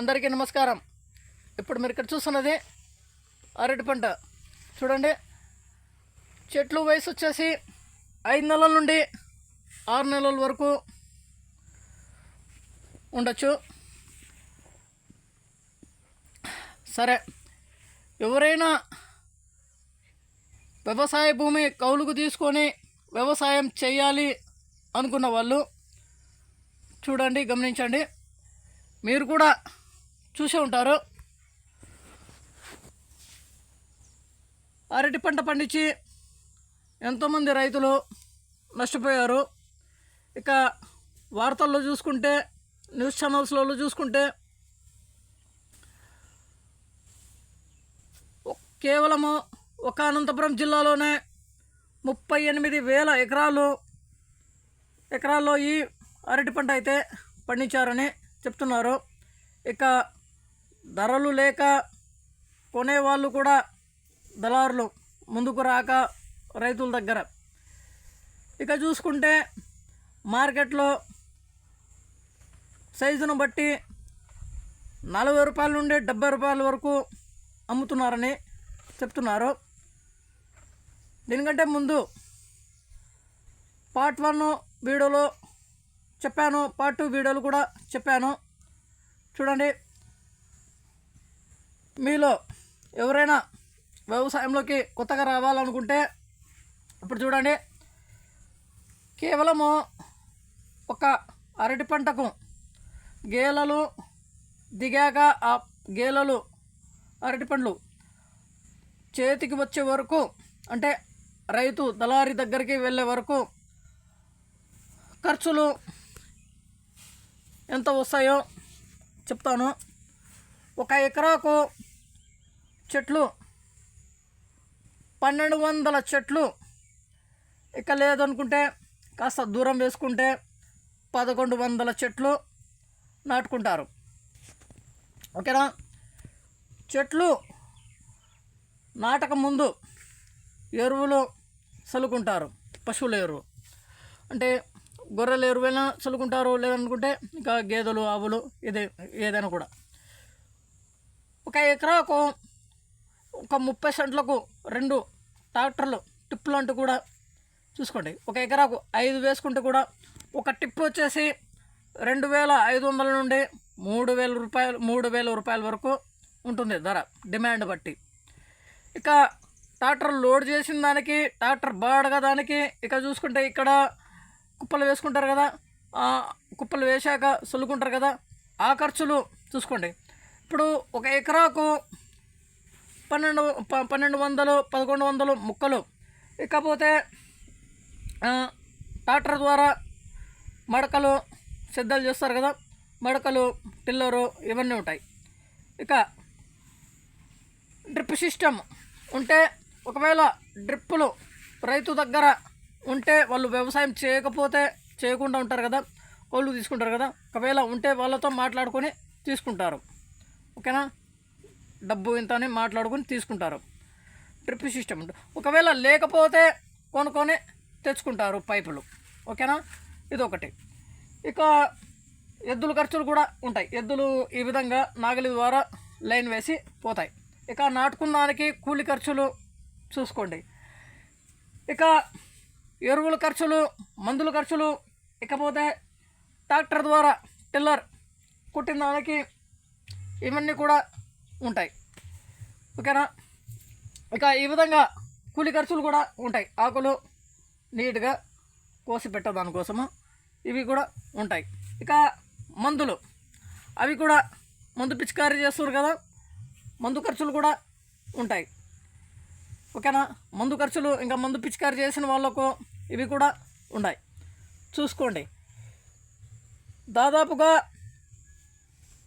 అందరికీ నమస్కారం. ఇప్పుడు మీరు ఇక్కడ చూస్తున్నది అరటి పంట. చూడండి. చెట్లు వయసు వచ్చేసి ఐదు నెలల నుండి ఆరు నెలల వరకు ఉండొచ్చు. సరే. ఎవరైనా వ్యవసాయ భూమి కౌలుకు తీసుకొని వ్యవసాయం చేయాలి అనుకున్న వాళ్ళు చూడండి గమనించండి. మీరు కూడా చూసే ఉంటారు. అరటి పంట పండించి ఎంతోమంది రైతులు నష్టపోయారు. ఇక వార్తల్లో చూసుకుంటే న్యూస్ ఛానల్స్లలో చూసుకుంటే కేవలము ఒక అనంతపురం జిల్లాలోనే ముప్పై ఎనిమిది వేల ఎకరాలు ఎకరాల్లో ఈ అరటి పంట అయితే పండించారని చెప్తున్నారు. ఇక ధరలు లేక కొనేవాళ్ళు కూడా దళారులు ముందుకు రాక రైతుల దగ్గర. ఇక చూసుకుంటే మార్కెట్లో సైజును బట్టి నలభై రూపాయల నుండి డెబ్బై రూపాయల వరకు అమ్ముతున్నారని చెప్తున్నారు. దీనికంటే ముందు పార్ట్ వన్ వీడియోలో చెప్పాను పార్ట్ టూ వీడియోలు కూడా చెప్పాను. చూడండి. మీలో ఎవరైనా వ్యవసాయంలోకి కొత్తగా రావాలనుకుంటే ఇప్పుడు చూడండి కేవలము ఒక అరటి పంటకు గేలలు దిగాక ఆ గేలలు అరటి పండ్లు చేతికి వచ్చే వరకు అంటే రైతు దళారి దగ్గరికి వెళ్ళే వరకు ఖర్చులు ఎంత వస్తాయో చెప్తాను. ఒక ఎకరాకు చెట్లు. పన్నెండు వందల చెట్లు. ఇక లేదనుకుంటే కాస్త దూరం వేసుకుంటే పదకొండు వందల చెట్లు నాటుకుంటారు. ఓకేనా? చెట్లు నాటక ముందు ఎరువులు చల్లుకుంటారు పశువుల ఎరువు. అంటే గొర్రెల ఎరువైనా చల్లుకుంటారు లేదనుకుంటే ఇంకా గేదెలు ఆవులు ఇదే ఏదైనా కూడా. ఒక ఎకరాకు ఒక ముప్పై సెంట్లకు రెండు ట్రాక్టర్లు టిప్పులు అంటూ కూడా చూసుకోండి. ఒక ఎకరాకు ఐదు వేసుకుంటే కూడా ఒక టిప్ వచ్చేసి రెండు వేల ఐదు వందల నుండి మూడు వేల రూపాయలు మూడు వేల రూపాయల వరకు ఉంటుంది ధర డిమాండ్ బట్టి. ఇక ట్రాక్టర్ లోడ్ చేసిన దానికి ట్రాక్టర్ బాడగా దానికి ఇక చూసుకుంటే ఇక్కడ కుప్పలు వేసుకుంటారు కదా కుప్పలు వేశాక సొల్లుకుంటారు కదా ఆ ఖర్చులు చూసుకోండి. ఇప్పుడు ఒక ఎకరాకు పన్నెండు ప- పన్నెండు వందలు పదకొండు వందలు ముక్కలు. ఇకపోతే ట్రాక్టర్ ద్వారా మడకలు సిద్ధాలు చేస్తారు కదా మడకలు టిల్లరు ఇవన్నీ ఉంటాయి. ఇక డ్రిప్ సిస్టమ్ ఉంటే ఒకవేళ డ్రిప్పులు రైతు దగ్గర ఉంటే వాళ్ళు వ్యవసాయం చేయకపోతే చేయకుండా ఉంటారు కదా వాళ్ళు తీసుకుంటారు కదా ఒకవేళ ఉంటే వాళ్ళతో మాట్లాడుకొని తీసుకుంటారు. ఓకేనా? డబ్బు ఇంత అని మాట్లాడుకొని తీసుకుంటారు. డ్రిప్ సిస్టమ్ ఒకవేళ లేకపోతే కొనుక్కొని తెచ్చుకుంటారు పైపులు. ఓకేనా? ఇదొకటి. ఇక ఎద్దుల ఖర్చులు కూడా ఉంటాయి. ఎద్దులు ఈ విధంగా నాగలి ద్వారా లైన్ వేసి పోతాయి. ఇక నాటుకున్న దానికి కూలి ఖర్చులు చూసుకోండి. ఇక ఎరువుల ఖర్చులు మందుల ఖర్చులు ఇకపోతే ట్రాక్టర్ ద్వారా టిల్లర్ కుట్టిన దానికి ఇవన్నీ కూడా ఉంటాయి. ఓకేనా? ఇక ఈ విధంగా కూలి ఖర్చులు కూడా ఉంటాయి. ఆకులు నీట్గా కోసి పెట్ట దానికోసము ఇవి కూడా ఉంటాయి. ఇక మందులు. అవి కూడా మందు పిచికారీ చేస్తారు కదా మందు ఖర్చులు కూడా ఉంటాయి. ఓకేనా? మందు ఖర్చులు ఇంకా మందు పిచికారీ చేసిన వాళ్ళకు ఇవి కూడా ఉన్నాయి. చూసుకోండి. దాదాపుగా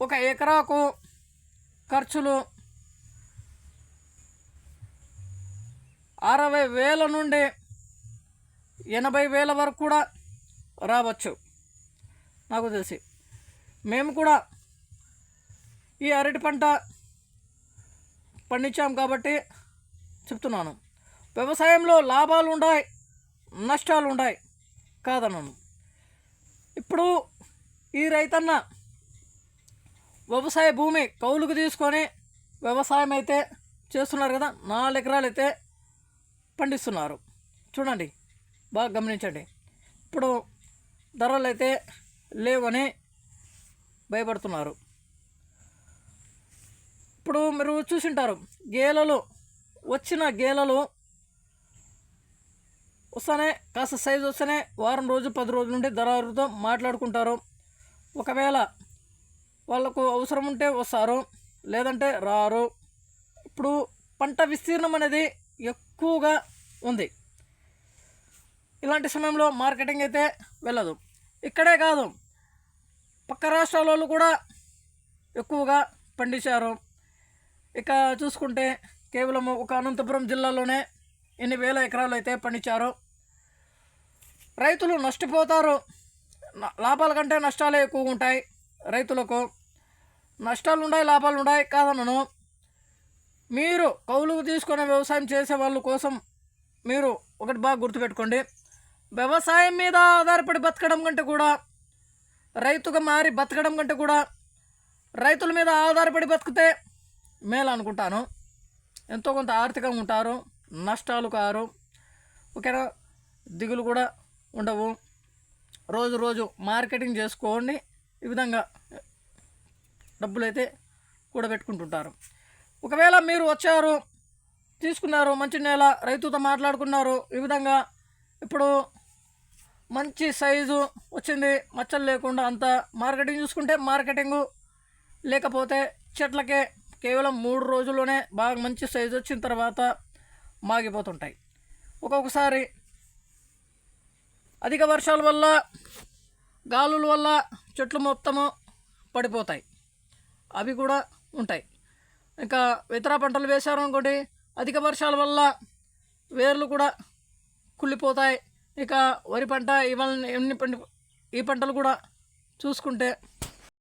ఒక ఎకరాకు ఖర్చులు అరవై వేల నుండి ఎనభై వేల వరకు కూడా రావచ్చు. నాకు తెలిసి. మేము కూడా ఈ అరటి పంట పండించాం కాబట్టి చెప్తున్నాను. వ్యవసాయంలో లాభాలు ఉన్నాయి నష్టాలు ఉన్నాయి కాదన్నాను ఇప్పుడు ఈ రైతన్న వ్యవసాయ భూమి కౌలుకు తీసుకొని వ్యవసాయం అయితే చేస్తున్నారు కదా నాలుగు ఎకరాలు అయితే పండిస్తున్నారు. చూడండి బాగా గమనించండి. ఇప్పుడు ధరలు అయితే లేవని భయపడుతున్నారు. ఇప్పుడు మీరు చూసింటారు గేలలు వచ్చిన గేలలు వస్తానే కాస్త సైజు వస్తేనే వారం రోజు పది రోజుల నుండి దళారుతో మాట్లాడుకుంటారు. ఒకవేళ వాళ్ళకు అవసరం ఉంటే వస్తారు లేదంటే రారు. ఇప్పుడు పంట విస్తీర్ణం అనేది ఎక్కువగా ఉంది. ఇలాంటి సమయంలో మార్కెటింగ్ అయితే వెళ్ళదు. ఇక్కడే కాదు పక్క రాష్ట్రాల వాళ్ళు కూడా ఎక్కువగా పండించారు. ఇక చూసుకుంటే కేవలం ఒక అనంతపురం జిల్లాలోనే ఎన్ని వేల ఎకరాలు అయితే పండించారు. రైతులు నష్టపోతారు. లాభాల కంటే నష్టాలే ఎక్కువగా ఉంటాయి. రైతులకు నష్టాలు ఉన్నాయి లాభాలు ఉన్నాయి కాదనను. మీరు కౌలుకు తీసుకునే వ్యవసాయం చేసే వాళ్ళ కోసం మీరు ఒకటి బాగా గుర్తుపెట్టుకోండి. వ్యవసాయం మీద ఆధారపడి బతకడం కంటే కూడా రైతుగా మారి బతకడం కంటే కూడా రైతుల మీద ఆధారపడి బతికితే మేలు అనుకుంటాను. ఎంతో కొంత ఆర్థికంగా ఉంటారు నష్టాలు కారు ఓకేనా? దిగులు కూడా ఉండవు. రోజు రోజు మార్కెటింగ్ చేసుకోండి. ఈ విధంగా డబ్బులు అయితే కూడబెట్టుకుంటుంటారు. ఒకవేళ మీరు వచ్చారు తీసుకున్నారు మంచి నేల రైతుతో మాట్లాడుకున్నారు ఈ విధంగా ఇప్పుడు మంచి సైజు వచ్చింది మచ్చలు లేకుండా అంత మార్కెటింగ్ చూసుకుంటే మార్కెటింగు లేకపోతే చెట్లకే కేవలం మూడు రోజుల్లోనే బాగా మంచి సైజు వచ్చిన తర్వాత మాగిపోతుంటాయి. ఒక్కొక్కసారి అధిక వర్షాల వల్ల గాలుల వల్ల చెట్లు మొత్తము పడిపోతాయి. అవి కూడా ఉంటాయి. ఇంకా ఇతర పంటలు వేశారు అనుకోండి అధిక వర్షాల వల్ల వేర్లు కూడా కుళ్ళిపోతాయి. ఇక వరి పంట ఇవన్నీ ఎన్ని పంట ఈ పంటలు కూడా చూసుకుంటే